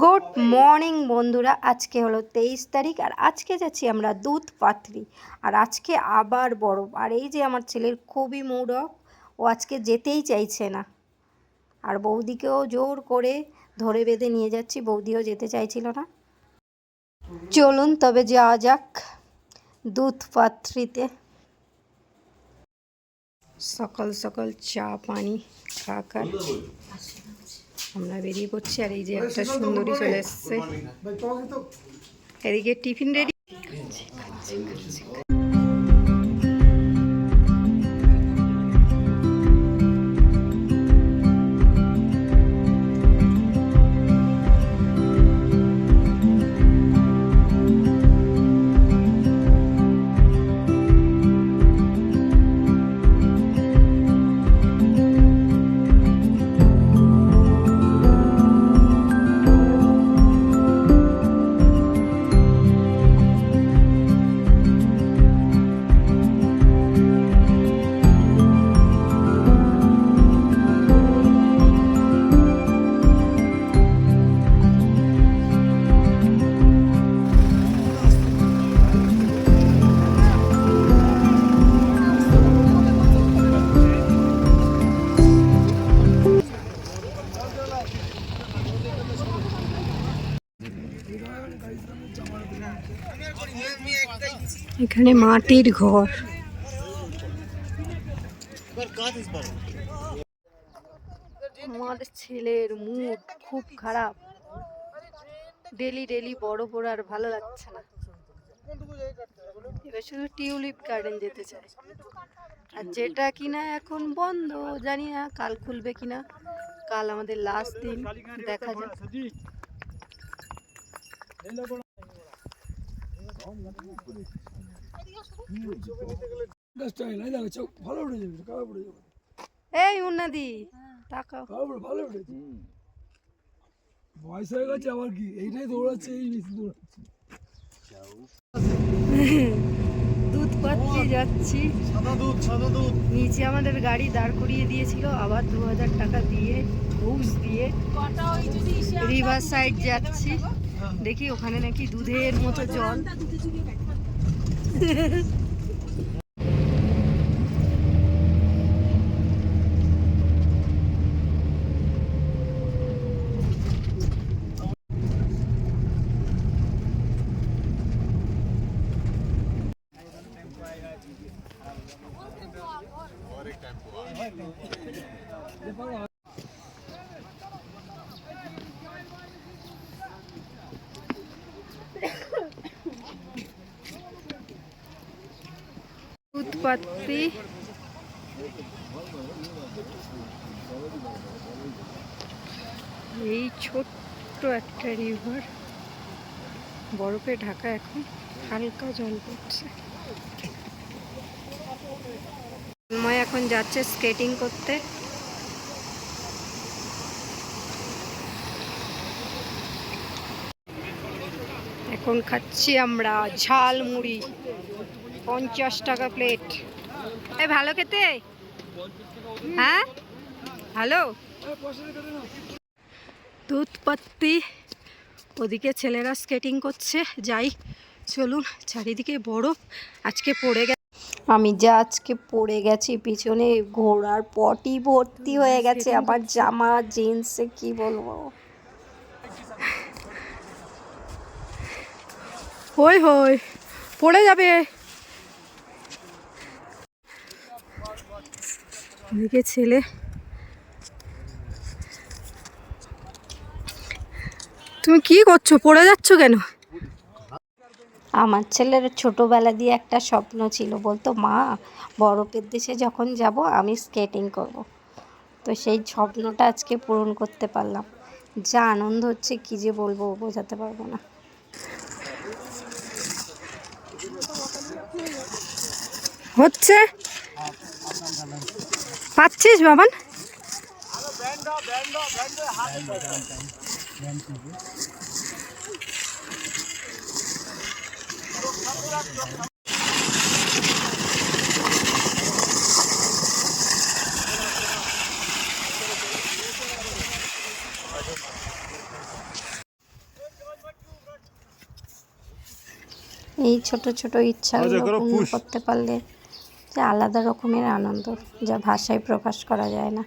Good morning বন্ধুরা, আজকে হলো তেইশ তারিখ আর আজকে যাচ্ছি আমরা দুধ পাত্রি আর আজকে আবার বরফ। আর এই যে আমার ছেলের খুবই মুড অফ ও আজকে যেতেই চাইছে না। আর বৌদিকেও জোর করে ধরে বেঁধে নিয়ে যাচ্ছি, বৌদিও যেতে চাইছিল না। চলুন, তবে যাওয়া যাক দুধ পাত্রিতে সকাল সকাল চা পানি খাকার। আমরা বেরিয়ে পড়ছি আর এই যে একটা সুন্দরী চলে এসছে। এদিকে টিফিন রেডি। এখানে মাটির ঘর। আমার ছেলের মুড খুব খারাপ। ডেলি ডেলি বড় বড় আর ভালো লাগছে না। এবার শুধু টিউলিপ গার্ডেন যেতে চায় আর যেটা কিনা এখন বন্ধ, জানি না কাল খুলবে কিনা। কাল আমাদের লাস্ট দিন, দেখা যাক গাছটা নাই দেখো চোখ ভালো উঠে যাবে কালো পড়ে যাবে এই উন্নদি তাকাও। ভালো উঠেছে বয়স হয়ে গেছে আবার কি এইটাই দৌড়াচ্ছে এই বেশি দৌড়াচ্ছে দুধ পাত্রে যাচ্ছি। সাদা দুধ সাদা দুধ নিচে আমাদের গাড়ি দাঁড় করিয়ে দিয়েছিল আবার দু হাজার টাকা দিয়ে ঘুষ দিয়ে। রিভার সাইড যাচ্ছি। দেখি ওখানে নাকি দুধের মতো জল। পাত্রি এই ছোট্ট একটা রিভার বরফে ঢাকা এখন হালকা জল পড়ছে। তন্ময় এখন যাচ্ছে স্কেটিং করতে। এখন খাচ্ছি আমরা ঝাল মুড়ি পঞ্চাশ টাকা প্লেট এই ভালো খেতে? হ্যাঁ? ভালো দুধ পাত্তি ওদিকে ছেলেরা স্কেটিং করছে। যাই চলুন চারিদিকে বরফ আজকে পড়ে গেছে আমি যা আজকে পড়ে গেছি পিছনে ঘোড়ার পটি ভর্তি হয়ে গেছে। আমার জামা জিন্সে কি বলব? হই হই পড়ে যাবে। ওদিকে ছেলে। তুমি কি করছ? পড়ে যাচ্ছ কেন? আমার ছেলের ছোটবেলা দিয়ে একটা স্বপ্ন ছিল বলতো মা বরফের দেশে যখন যাব আমি স্কেটিং করব। তো সেই স্বপ্নটা আজকে পূরণ করতে পারলাম। যা আনন্দ হচ্ছে কি যে বলব বোঝাতে পারব না। হচ্ছে? পাচ্ছিস বাবান? এই ছোট ছোট ইচ্ছা করতে পারলে যে আলাদা রকমের আনন্দ যা ভাষায় প্রকাশ করা যায় না।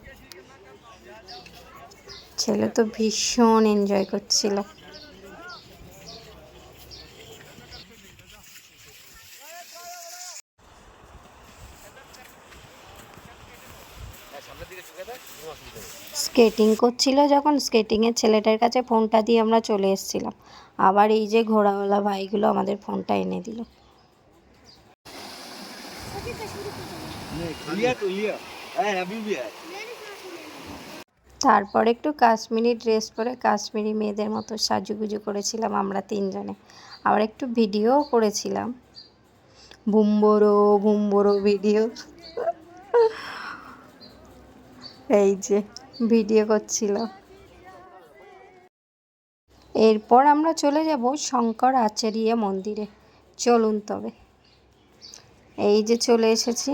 ছেলে তো ভীষণ এনজয় করছিল। স্কেটিং করছিল যখন স্কেটিংয়ের ছেলেটার কাছে ফোনটা দিয়ে আমরা চলে এসেছিলাম। আবার এই যে ঘোড়াওয়ালা ভাইগুলো আমাদের ফোনটা এনে দিল। তারপর একটু কাশ্মীরি ড্রেস পরে কাশ্মীরি মেয়েদের মতো সাজুগুজু করেছিলাম আমরা তিনজনে। আবার একটু ভিডিওও করেছিলাম। বুম্বরো বুম্বরো ভিডিও এই যে ভিডিও করছিলাম এরপর আমরা চলে যাব শঙ্কর আচার্য মন্দিরে। চলুন তবে। এই যে চলে এসেছি।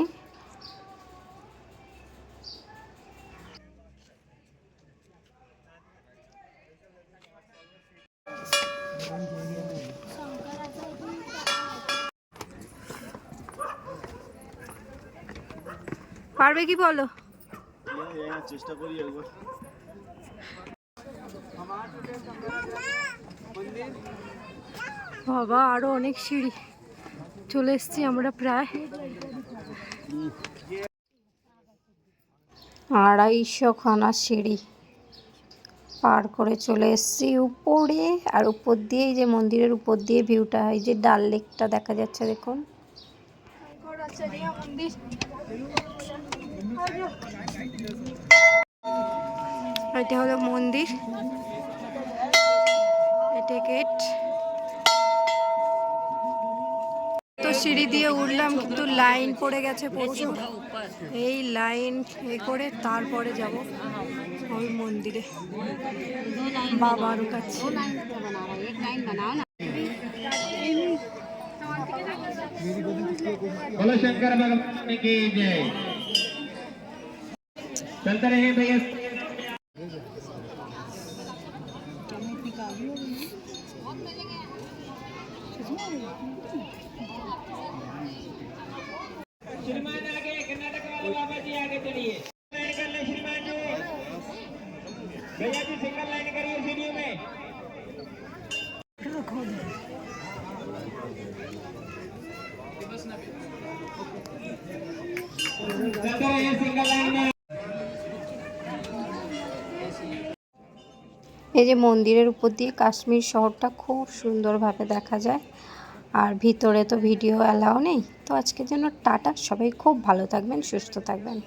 পারবে কি বলো? চেষ্টা করি বাবা আরও অনেক সিঁড়ি। চলে এসছি আমরা প্রায় আড়াইশো খানা সিঁড়ি পার করে চলে এসছি উপরে আর উপর দিয়ে যে মন্দিরের উপর দিয়ে ভিউটা হয় যে ডাল লেকটা দেখা যাচ্ছে, দেখুন। এটা হলো মন্দির। এটা গেট তো সিঁড়ি দিয়ে উঠলাম কিন্তু লাইন পড়ে গেছে প্রচুর এই লাইন এ করে তারপরে যাব ওই মন্দিরে বাবার কাছে बोलो शंकर भगवान की जय चलते रहे भैया भैया जी सिंगल लाइन करिए सीढ़ियों में चलते रहिए सिंगल लाइन में এই যে মন্দিরের উপর দিয়ে কাশ্মীর শহরটা খুব সুন্দরভাবে দেখা যায় আর ভিতরে তো ভিডিও অ্যালাও নেই তো আজকের জন্য টাটা সবাই খুব ভালো থাকবেন সুস্থ থাকবেন